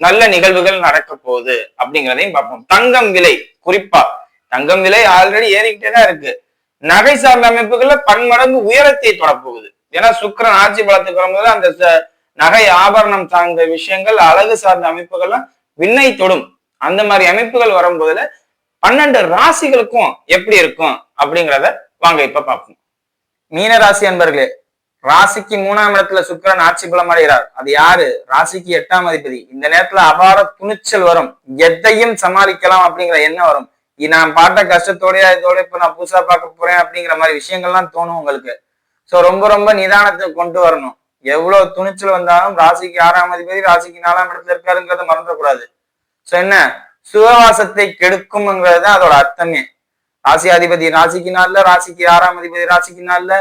நல்ல நிகழ்வுகள் நடக்க போகுது அப்படிங்கிறதையும் பார்ப்போம். தங்கம் விலை குறிப்பா தங்கம் விலை ஆல்ரெடி ஏறிக்கிட்டே தான் இருக்கு. நகை சார்ந்த அமைப்புகள்ல பன்மடங்கு உயரத்தை தொடப்போகுது ஏன்னா சுக்கரன் ஆட்சி பலத்துக்கு வரும்போது அந்த நகை ஆபரணம் சார்ந்த விஷயங்கள் அழகு சார்ந்த அமைப்புகள்லாம் விண்ணை தொடும். அந்த மாதிரி அமைப்புகள் வரும்போதுல பன்னெண்டு ராசிகளுக்கும் எப்படி இருக்கும் அப்படிங்கிறத வாங்க இப்ப பார்ப்போம். மீன ராசி அன்பர்களே ராசிக்கு மூணாம் இடத்துல சுக்கரன் ஆட்சி பலம் அடைகிறார். அது யாரு? ராசிக்கு எட்டாம் அதிபதி. இந்த நேரத்துல அபார துணிச்சல் வரும். எதையும் சமாளிக்கலாம் அப்படிங்கிற எண்ணம் வரும். நான் பாட்ட கஷ்டத்தோடய இதோட இப்ப நான் புதுசா பார்க்க போறேன் அப்படிங்கிற மாதிரி விஷயங்கள்லாம் தோணும் உங்களுக்கு. சோ ரொம்ப ரொம்ப நிதானத்தை கொண்டு வரணும். எவ்வளவு துணிச்சல் வந்தாலும் ராசிக்கு ஆறாம் அதிபதி ராசிக்கு நாலாம் இடத்துல இருக்காருங்கிறத மறந்துடக்கூடாது. சோ என்ன? சுகவாசத்தை கெடுக்கும்ங்கிறது தான் அதோட அர்த்தமே. ராசி அதிபதி ராசிக்கு நாள்ல ராசிக்கு ஆறாம் அதிபதி ராசிக்கு நாள்ல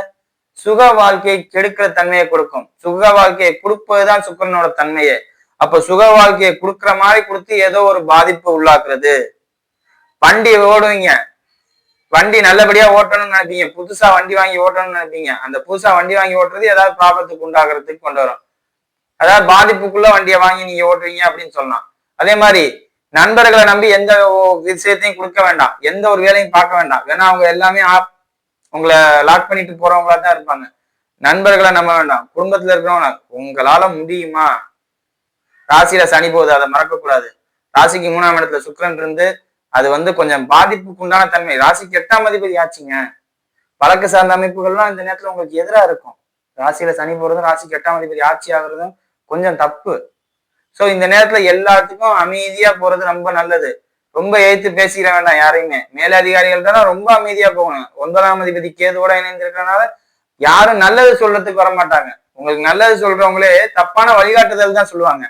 சுக வாழ்க்கையை கெடுக்கிற தன்மையை கொடுக்கும். சுக வாழ்க்கையை கொடுப்பதுதான் சுக்கரனோட தன்மையே. அப்ப சுக வாழ்க்கையை கொடுக்கிற மாதிரி கொடுத்து ஏதோ ஒரு பாதிப்பு உள்ளாக்குறது. வண்டி ஓடுவீங்க. வண்டி நல்லபடியா ஓட்டணும்னு நினைப்பீங்க. புதுசா வண்டி வாங்கி ஓட்டணும்னு நினைப்பீங்க. அந்த புதுசா வண்டி வாங்கி ஓட்டுறது ஏதாவது ப்ராப்ளத்துக்கு உண்டாகிறதுக்கு கொண்டு வரும். அதாவது பாதிப்புக்குள்ள வண்டியை வாங்கி நீங்க ஓட்டுவீங்க அப்படின்னு சொல்லலாம். அதே மாதிரி நண்பர்களை நம்பி எந்த விஷயத்தையும் கொடுக்க வேண்டாம். எந்த ஒரு வேலையும் பார்க்க வேண்டாம். ஏன்னா அவங்க எல்லாமே ஆப் உங்களை லாக் பண்ணிட்டு போறவங்களா தான் இருப்பாங்க. நண்பர்களை நம்ப வேண்டாம். குடும்பத்துல இருக்கிறவங்க உங்களால முடியுமா? ராசியில சனி போகுது. அதை மறக்க கூடாது ராசிக்கு மூணாம் இடத்துல சுக்கிரன் இருந்து அது வந்து கொஞ்சம் பாதிப்புக்கு உண்டான தன்மை. ராசிக்கு எட்டாம் அதிபதி ஆச்சுங்க. வழக்கு சார்ந்த அமைப்புகள்லாம் இந்த நேரத்துல உங்களுக்கு எதிரா இருக்கும். ராசியில சனி போறதும் ராசிக்கு எட்டாம் அதிபதி ஆட்சி ஆகுறதும் கொஞ்சம் தப்பு. சோ இந்த நேரத்துல எல்லாத்துக்கும் அமைதியா போறது ரொம்ப நல்லது. ரொம்ப ஏத்து பேசிக்கிற வேண்டாம் யாரையுமே. மேலதிகாரிகள் தானே ரொம்ப அமைதியா போகணும். ஒன்பதாம் அதிபதி கேதுவோட இணைந்திருக்கிறனால யாரும் நல்லது சொல்றதுக்கு வர மாட்டாங்க உங்களுக்கு நல்லது சொல்றவங்களே தப்பான வழிகாட்டுதல் தான் சொல்லுவாங்க.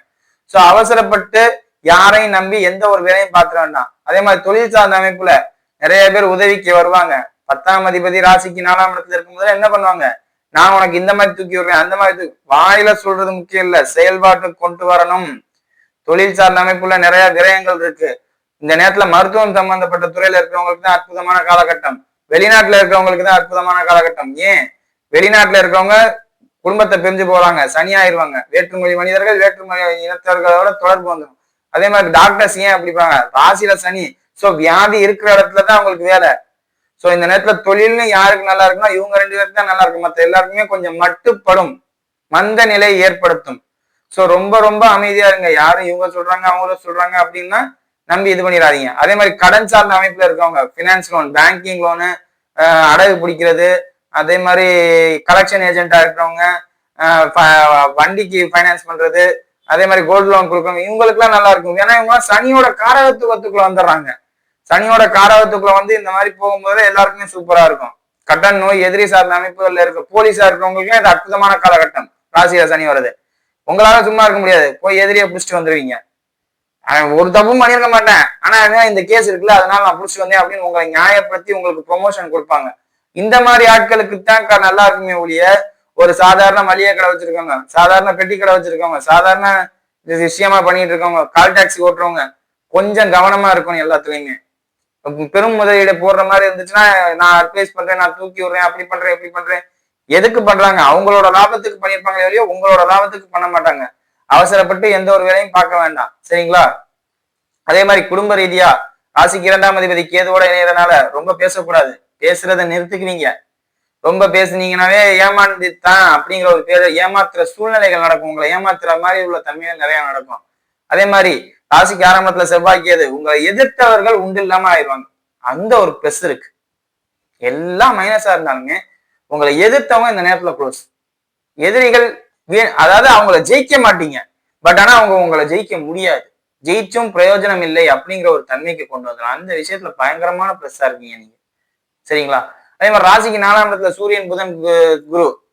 சோ அவசரப்பட்டு யாரையும் நம்பி எந்த ஒரு வேலையும் பார்த்துட வேண்டாம். அதே மாதிரி தொழில் சார்ந்த அமைப்புல நிறைய பேர் உதவிக்கு வருவாங்க. பத்தாம் அதிபதி ராசிக்கு நாலாம் இடத்துல இருக்கும்போது என்ன பண்ணுவாங்க? நான் உனக்கு இந்த மாதிரி தூக்கி விடுறேன் அந்த மாதிரி வாயில சொல்றது முக்கியம் இல்ல. செயல்பாட்டு கொண்டு வரணும். தொழில் சார்ந்த அமைப்புல நிறைய விரயங்கள் இருக்கு. இந்த நேரத்துல மருத்துவம் சம்பந்தப்பட்ட துறையில இருக்கிறவங்களுக்கு தான் அற்புதமான காலகட்டம். வெளிநாட்டுல இருக்கிறவங்களுக்கு தான் அற்புதமான காலகட்டம். ஏன்? வெளிநாட்டுல இருக்கிறவங்க குடும்பத்தை பிரிஞ்சு போறாங்க சனியாயிருவாங்க. வேற்றுமொழி மனிதர்கள் வேற்றுமொழி இனத்தவர்களோட தொடர்பு வந்துடும் அதே மாதிரி டாக்டர்ஸ் ஏன் அப்படிப்பாங்க ராசியில சனி. சோ வியாதி இருக்கிற இடத்துல தான் அவங்களுக்கு வேலை. சோ இந்த நேரத்துல தொழில்னு யாருக்கு நல்லா இருக்குன்னா இவங்க ரெண்டு பேருக்கு தான் நல்லா இருக்கும். மற்ற எல்லாருக்குமே கொஞ்சம் மட்டுப்படும். மந்த நிலை ஏற்படுத்தும். சோ ரொம்ப ரொம்ப அமைதியா இருங்க. யாரும் இவங்க சொல்றாங்க அவங்கள சொல்றாங்க அப்படின்னா நம்பி இது பண்ணிடாதீங்க. அதே மாதிரி கடன் சார்ந்த அமைப்புல இருக்கவங்க ஃபினான்ஸ் லோன் பேங்கிங் லோனு அடகு பிடிக்கிறது அதே மாதிரி கலெக்ஷன் ஏஜென்ட்டா இருக்கிறவங்க வண்டிக்கு ஃபைனான்ஸ் பண்றது அதே மாதிரி கோல்டு லோன் கொடுக்கணும் இவங்களுக்குலாம் நல்லா இருக்கும். ஏன்னா இவங்க சனியோட காரகத்துவத்துக்குள்ள வந்துடுறாங்க. சனியோட காரகத்துக்குள்ள வந்து இந்த மாதிரி போகும்போது எல்லாருக்குமே சூப்பரா இருக்கும். கடன் நோய் எதிரி சார்ந்த அமைப்புகள்ல இருக்க போலீஸா இருக்கிறவங்களுக்கும் இது அற்புதமான காலகட்டம். ராசியில சனி வருது. உங்களால சும்மா இருக்க முடியாது. போய் எதிரியை பிடிச்சிட்டு வந்துருவீங்க. ஒரு தப்பும் பண்ணியிருக்க மாட்டேன். ஆனா அவன் இந்த கேஸ் இருக்குல்ல அதனால நான் புடிச்சு வந்தேன் அப்படின்னு உங்களை நியாயப்படுத்தி உங்களுக்கு ப்ரொமோஷன் கொடுப்பாங்க. இந்த மாதிரி ஆட்களுக்கு தான் க- நல்லா இருக்குமே ஒழிய ஒரு சாதாரண மளிகை கடை வச்சிருக்கவங்க சாதாரண பெட்டி கடை வச்சிருக்கவங்க சாதாரண விஷயமா பண்ணிட்டு இருக்கவங்க கால் டாக்ஸி ஓட்டுறவங்க கொஞ்சம் கவனமா இருக்கணும் எல்லாத்துலயுமே. பெரும் முதலீடு போடுற மாதிரி இருந்துச்சுன்னா நான் அட்வைஸ் பண்றேன் நான் தூக்கி விடுறேன் அப்படி பண்றேன் இப்படி பண்றேன். எதுக்கு பண்றாங்க? அவங்களோட லாபத்துக்கு பண்ணியிருப்பாங்க இல்லையோ உங்களோட லாபத்துக்கு பண்ண மாட்டாங்க. அவசரப்பட்டு எந்த ஒரு வேலையும் பார்க்க வேண்டாம். சரிங்களா? அதே மாதிரி குடும்ப ரீதியா ராசிக்கு இரண்டாம் அதிபதி கேதுவோட இணையறதுனால ரொம்ப பேசக்கூடாது. பேசுறதை நிறுத்துக்குவீங்க ரொம்ப பேசுனீங்கன்னாவே ஏமாந்துத்தான் அப்படிங்கிற ஒரு பேர் ஏமாத்துற சூழ்நிலைகள் நடக்கும். உங்களை ஏமாத்துற மாதிரி உள்ள தன்மைகள் நிறைய நடக்கும். அதே மாதிரி ராசிக்கு ஆரம்பத்துல செவ்வாய் கேது உங்களை எதிர்த்தவர்கள் உண்டு இல்லாம ஆயிடுவாங்க. அந்த ஒரு ப்ளஸ் இருக்கு. எல்லாம் மைனஸா இருந்தாலுமே உங்களை எதிர்த்தவங்க இந்த நேரத்துல க்ளோஸ் எதிரிகள் அதாவது அவங்கள ஜெயிக்க மாட்டீங்க. பட் ஆனா அவங்க உங்களை ஜெயிக்க முடியாது. ஜெயிச்சும் பிரயோஜனம் இல்லை அப்படிங்கிற ஒரு தன்மைக்கு கொண்டு வந்துடும் அந்த விஷயத்துல பயங்கரமான ப்ளஸ்ஸா இருக்கீங்க நீங்க. சரிங்களா? அதே மாதிரி ராசிக்கு நாலாம் இடத்துல சூரியன் புதன் கு- குரு.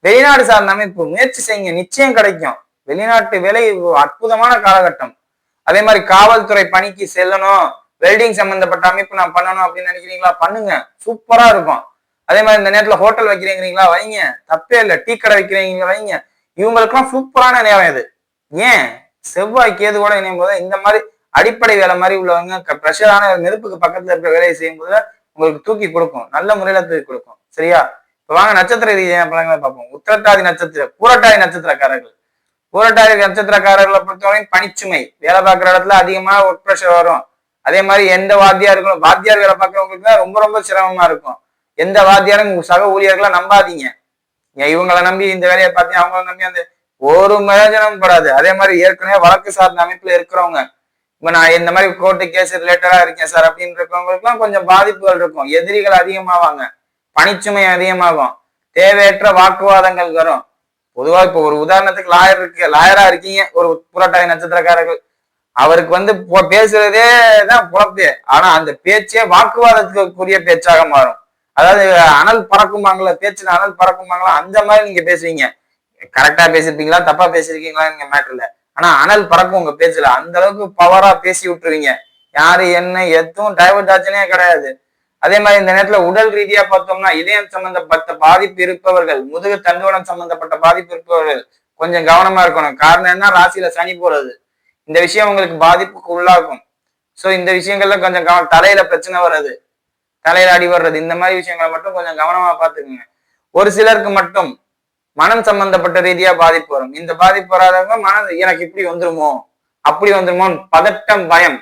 வெளிநாடு சார்ந்த அமைப்பு முயற்சி செய்யுங்க. நிச்சயம் கிடைக்கும். வெளிநாட்டு வேலை அற்புதமான காலகட்டம். அதே மாதிரி காவல்துறை பணிக்கு செல்லணும். வெல்டிங் சம்பந்தப்பட்ட அமைப்பு நான் பண்ணணும் அப்படின்னு நினைக்கிறீங்களா? பண்ணுங்க. சூப்பரா இருக்கும். அதே மாதிரி இந்த நேரத்துல ஹோட்டல் வைக்கிறீங்களா வைங்க. தப்பே இல்லை. டீ கடை வைக்கிறீங்களா வைங்க. இவங்களுக்குலாம் சூப்பரான நேரம் இது. ஏன்? செவ்வாய் கேதுவோட இணையும் போது இந்த மாதிரி அடிப்படை வேலை மாதிரி உள்ளவங்க ப்ரெஷரான நெருப்புக்கு பக்கத்துல இருக்கிற வேலையை செய்யும் போது உங்களுக்கு தூக்கி கொடுக்கும். நல்ல முறையில தூக்கி கொடுக்கும். சரியா? இப்ப வாங்க நட்சத்திர ரீதியான பழங்களை பார்ப்போம். உத்திரட்டாதி நட்சத்திர பூரட்டாதி நட்சத்திரக்காரர்கள். பூரட்டாதி நட்சத்திரக்காரர்களை பொறுத்தவரையும் பணிச்சுமை வேலை பார்க்குற இடத்துல அதிகமா ஒர்க் ப்ரெஷர் வரும். அதே மாதிரி எந்த வாத்தியார்களும் வாத்தியார் வேலை பார்க்குறவங்களுக்கு தான் ரொம்ப ரொம்ப சிரமமா இருக்கும். எந்த வாத்தியாரும் சக ஊழியர்களை நம்பாதீங்க. இவங்களை நம்பி இந்த வேலையை பார்த்து அவங்கள நம்பி அந்த ஒரு பிரயோஜனமும் படாது. அதே மாதிரி ஏற்கனவே வழக்கு சார்ந்த அமைப்புல இருக்கிறவங்க இப்ப நான் இந்த மாதிரி கோர்ட்டு கேஸ் ரிலேட்டடா இருக்கேன் சார் அப்படின்னு இருக்கவங்களுக்குலாம் கொஞ்சம் பாதிப்புகள் இருக்கும். எதிரிகள் அதிகமாவாங்க. பணிச்சுமை அதிகமாகும். தேவையற்ற வாக்குவாதங்கள் வரும். பொதுவா இப்போ ஒரு உதாரணத்துக்கு லாயர் இருக்கு லாயரா இருக்கீங்க. ஒரு புரட்டாதி நட்சத்திரக்காரர்கள். அவருக்கு வந்து பேசுறதே தான் பொழப்பு. ஆனா அந்த பேச்சே வாக்குவாதத்துக்குரிய பேச்சாக மாறும். அதாவது அனல் பறக்குமாங்களா பேச்சுல அனல் பறக்குமாங்களா அந்த மாதிரி நீங்க பேசுவீங்க கரெக்டா பேசிருப்பீங்களா தப்பா பேசிருக்கீங்களா நீங்க மேட்டர்ல ஆனா அனல் பறக்கும் உங்க பேச்சுல அந்த அளவுக்கு பவரா பேசி விட்டுருவீங்க. யாரு என்ன எதுவும் டைவர்ட் ஆச்சுனே கிடையாது. அதே மாதிரி இந்த நேரத்துல உடல் ரீதியா பார்த்தோம்னா இதயம் சம்பந்தப்பட்ட பாதிப்பு இருப்பவர்கள் முதுகு தண்டுவனம் சம்பந்தப்பட்ட பாதிப்பு இருப்பவர்கள் கொஞ்சம் கவனமா இருக்கணும். காரணம் என்ன? ராசியில சனி போறது. இந்த விஷயம் உங்களுக்கு பாதிப்புக்கு உள்ளாகும். சோ இந்த விஷயங்கள்ல கொஞ்சம் கவனம் தலையில பிரச்சனை வர்றது தலையில அடி வர்றது இந்த மாதிரி விஷயங்களை மட்டும் கொஞ்சம் கவனமா பாத்துக்கோங்க ஒரு சிலருக்கு மட்டும் மனம் சம்பந்தப்பட்ட ரீதியா பாதிப்பு வரும். இந்த பாதிப்பு வராதவங்க மன எனக்கு இப்படி வந்துருமோ? அப்படி வந்துருமோன்னு பதட்டம் பயம்.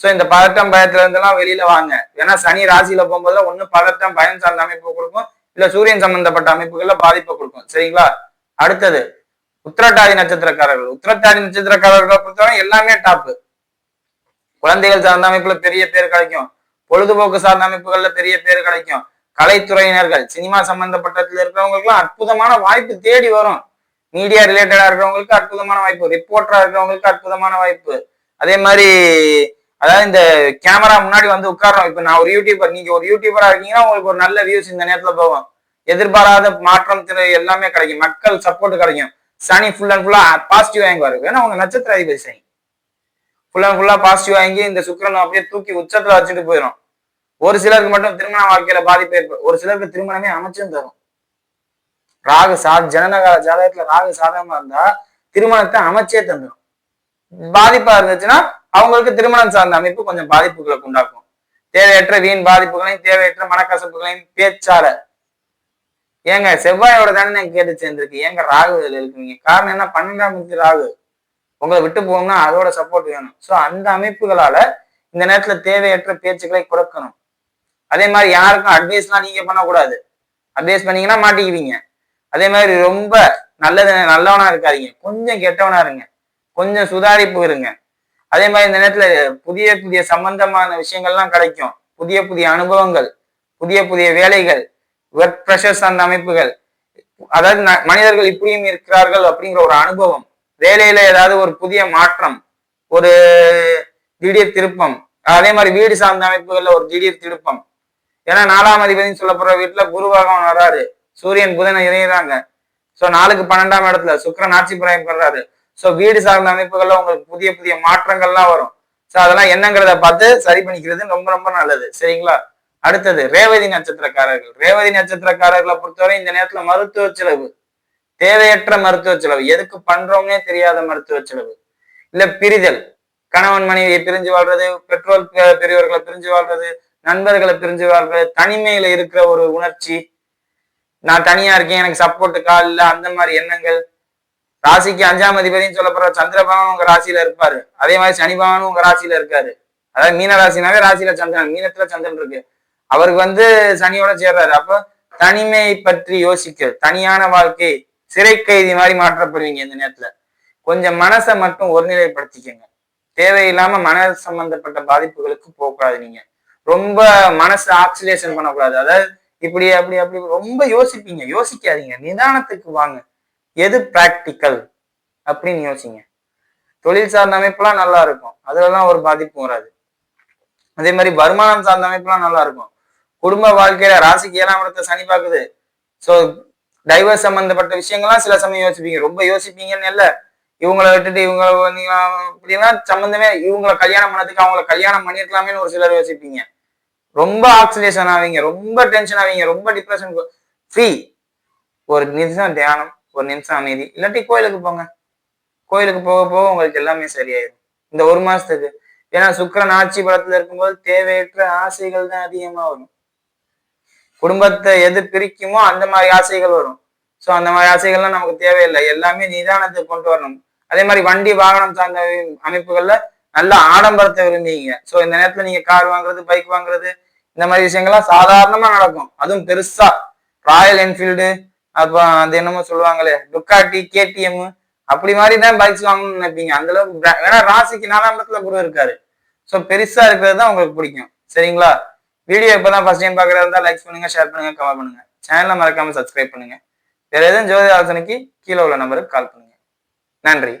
சோ இந்த பதட்டம் பயத்துல இருந்தெல்லாம் வெளியில வாங்க. ஏன்னா சனி ராசியில போகும்போது ஒண்ணு பதட்டம் பயம் சார்ந்த அமைப்பு கொடுக்கும். இல்ல சூரியன் சம்பந்தப்பட்ட அமைப்புகள்ல பாதிப்பை கொடுக்கும். சரிங்களா? அடுத்தது உத்திரட்டாதி நட்சத்திரக்காரர்கள். உத்திரட்டாதி நட்சத்திரக்காரர்களை பொறுத்தவரை எல்லாமே டாப்பு குழந்தைகள் சார்ந்த அமைப்புல பெரிய பேர் கிடைக்கும். பொழுதுபோக்கு சார்ந்த அமைப்புகள்ல பெரிய பேர் கிடைக்கும். கலைத்துறையினர்கள் சினிமா சம்பந்தப்பட்டதுல இருக்கிறவங்களுக்குலாம் அற்புதமான வாய்ப்பு தேடி வரும். மீடியா ரிலேட்டடா இருக்கிறவங்களுக்கு அற்புதமான வாய்ப்பு ரிப்போர்ட்டரா இருக்கிறவங்களுக்கு அற்புதமான வாய்ப்பு. அதே மாதிரி அதாவது இந்த கேமரா முன்னாடி வந்து உட்காரோம் இப்ப நான் ஒரு யூடியூபர் நீங்க ஒரு யூடியூபரா இருக்கீங்கன்னா உங்களுக்கு ஒரு நல்ல வியூஸ் இந்த நேரத்துல போகும். எதிர்பாராத மாற்றம் திரு எல்லாமே கிடைக்கும். மக்கள் சப்போர்ட் கிடைக்கும். சனி ஃபுல் அண்ட் ஃபுல்லா பாசிட்டிவ் வாங்குவாரு வேணா உங்க நட்சத்திர அதிபதி சனி. ஃபுல் அண்ட் ஃபுல்லா பாசிட்டிவ் வாங்கி இந்த சுக்கரன் அப்படியே தூக்கி உச்சத்துல வச்சுட்டு போயிடும் ஒரு சிலருக்கு மட்டும் திருமண வாழ்க்கையில பாதிப்பு ஏற்படும் ஒரு சிலருக்கு திருமணமே அமைச்சும் தரும். ராகு சா ஜனனக ஜாதகத்துல ராகு சாதகமா இருந்தா திருமணத்தை அமைச்சே தந்துடும் பாதிப்பா இருந்துச்சுன்னா அவங்களுக்கு திருமணம் சார்ந்த அமைப்பு கொஞ்சம் பாதிப்புகளை உண்டாக்கும். தேவையற்ற வீண் பாதிப்புகளையும் தேவையற்ற மனக்கசப்புகளையும் பேச்சால. ஏங்க செவ்வாயோட தானே நான் கேட்டு சேர்ந்திருக்கு? ஏங்க ராகு இதுல இருக்குங்க காரணம் என்ன? பன்னெண்டாம் இடத்து ராகு. உங்களை விட்டு போகணும்னா அதோட சப்போர்ட் வேணும். சோ அந்த அமைப்புகளால இந்த நேரத்துல தேவையற்ற பேச்சுக்களை குறைக்கணும். அதே மாதிரி யாருக்கும் அட்வைஸ்லாம் நீங்க பண்ணக்கூடாது. அட்வைஸ் பண்ணீங்கன்னா மாட்டிக்குவீங்க. அதே மாதிரி ரொம்ப நல்லது நல்லவனா இருக்காதீங்க. கொஞ்சம் கெட்டவனா இருங்க. கொஞ்சம் சுதாரிப்பு இருங்க. அதே மாதிரி இந்த நேரத்துல புதிய புதிய சம்பந்தமான விஷயங்கள்லாம் கிடைக்கும். புதிய புதிய அனுபவங்கள் புதிய புதிய வேலைகள் ஒர்க் ப்ரெஷர்ஸ் அந்த அமைப்புகள். அதாவது மனிதர்கள் இப்படியும் இருக்கிறார்கள் அப்படிங்கிற ஒரு அனுபவம். வேலையில ஏதாவது ஒரு புதிய மாற்றம் ஒரு திடீர் திருப்பம் அதே மாதிரி வீடு சார்ந்த அமைப்புகள்ல ஒரு திடீர் திருப்பம் ஏன்னா நாலாம் அதிபதினு சொல்லப்படுற வீட்டுல குரு பகவான் வராரு சூரியன் புதனை இணையதாங்க சோ நாளுக்கு பன்னெண்டாம் இடத்துல சுக்கரன் ஆட்சி பிரயம் பண்றாரு. சோ வீடு சார்ந்த அமைப்புகள்ல உங்களுக்கு புதிய புதிய மாற்றங்கள்லாம் வரும். சோ அதெல்லாம் என்னங்கிறத பார்த்து சரி பண்ணிக்கிறது ரொம்ப ரொம்ப நல்லது. சரிங்களா? அடுத்தது ரேவதி நட்சத்திரக்காரர்கள். ரேவதி நட்சத்திரக்காரர்களை பொறுத்தவரை இந்த நேரத்துல மருத்துவ செலவு. தேவையற்ற மருத்துவ செலவு. எதுக்கு பண்றோம்னே தெரியாத மருத்துவ செலவு. இல்ல பிரிதல். கணவன் மனைவியை பிரிஞ்சு வாழ்றது பெற்றோர் பெரியவர்களை பிரிஞ்சு வாழ்றது நண்பர்களை பிரிஞ்சு வாழ்றது தனிமையில இருக்கிற ஒரு உணர்ச்சி. நான் தனியா இருக்கேன் எனக்கு சப்போர்ட் கால் இல்ல அந்த மாதிரி எண்ணங்கள். ராசிக்கு அஞ்சாம் அதிபதினு சொல்லப்படுற சந்திரபவன் உங்க ராசியில இருப்பாரு. அதே மாதிரி சனி பகவானும் உங்க ராசியில இருக்காரு. அதாவது மீன ராசினாவே ராசியில சந்திரன் மீனத்துல சந்திரன் இருக்கு. அவருக்கு வந்து சனியோட சேர்றாரு. அப்போ தனிமையை பற்றி யோசிக்க தனியான வாழ்க்கை சிறை கைதி மாதிரி மாற்றப்படுவீங்க இந்த நேரத்துல. கொஞ்சம் மனசை மட்டும் ஒருநிலைப்படுத்திக்கங்க. தேவையில்லாம மன சம்பந்தப்பட்ட பாதிப்புகளுக்கு போகக்கூடாது நீங்க ரொம்ப மனசு ஆக்சிலேஷன் பண்ணக்கூடாது. அதாவது இப்படி அப்படி அப்படி ரொம்ப யோசிப்பீங்க. யோசிக்காதீங்க. நிதானத்துக்கு வாங்க. எது ப்ராக்டிக்கல் அப்படின்னு யோசிங்க. தொழில் சார்ந்த அமைப்புலாம் நல்லா இருக்கும். அதுலலாம் ஒரு பாதிப்பும் வராது. அதே மாதிரி வருமானம் சார்ந்த அமைப்புலாம் நல்லா இருக்கும். குடும்ப வாழ்க்கையில ராசிக்கு ஏழாம் இடத்தை சனி பார்க்குது ஸோ டைவர்ஸ் சம்பந்தப்பட்ட விஷயங்கள்லாம் சில சமயம் யோசிப்பீங்க. ரொம்ப யோசிப்பீங்கன்னு இல்லை. இவங்கள விட்டுட்டு இவங்கள இப்படிலாம் சம்மந்தமே இவங்கள கல்யாணம் பண்ணதுக்கு அவங்கள கல்யாணம் பண்ணிருக்கலாமேன்னு ஒரு சிலர் யோசிப்பீங்க. ரொம்ப ஆக்சிடேஷன் ஆவீங்க ரொம்ப டென்ஷன் ஆவீங்க ரொம்ப டிப்ரெஷன் ஃப்ரீ ஒரு நிமிஷம் தியானம் ஒரு நிமிஷம் அமைதி. இல்லாட்டி கோயிலுக்கு போங்க. கோயிலுக்கு போக போக உங்களுக்கு எல்லாமே சரியாயிடும் இந்த ஒரு மாசத்துக்கு. ஏன்னா சுக்கிரன் ஆட்சி பலத்துல இருக்கும்போது தேவையற்ற ஆசைகள் தான் அதிகமா வரும். குடும்பத்தை எது பிரிக்குமோ அந்த மாதிரி ஆசைகள் வரும். ஸோ அந்த மாதிரி ஆசைகள்லாம் நமக்கு தேவையில்லை. எல்லாமே நிதானத்தை கொண்டு வரணும். அதே மாதிரி வண்டி வாகனம் சார்ந்த அமைப்புகள்ல நல்ல ஆடம்பரத்தை விரும்பிங்க ஸோ இந்த நேரத்துல நீங்க கார் வாங்குறது பைக் வாங்குறது இந்த மாதிரி விஷயங்கள்லாம் சாதாரணமா நடக்கும். அதுவும் பெருசா. ராயல் என்ஃபீல்டு அப்புறம் அது என்னமோ சொல்லுவாங்களே டுக்காட்டி கேடிஎம் அப்படி மாதிரி தான் பைக்ஸ் வாங்கணும்னு நினைப்பீங்க. அந்த அளவுக்கு ஏன்னா ராசிக்கு நாலாம் இடத்துல குரு இருக்காரு. ஸோ பெருசா இருக்கிறது தான் உங்களுக்கு பிடிக்கும். சரிங்களா? வீடியோ இப்பதான் ஃபர்ஸ்ட் டைம் பார்க்கறதா இருந்தால் லைக் பண்ணுங்க ஷேர் பண்ணுங்க கமெண்ட் பண்ணுங்க. சேனலை மறக்காம சப்ஸ்கிரைப் பண்ணுங்க. வேற எதுவும் ஜோதி ஆலோசனைக்கு கீழே உள்ள நம்பருக்கு கால் பண்ணுங்க. நன்றி.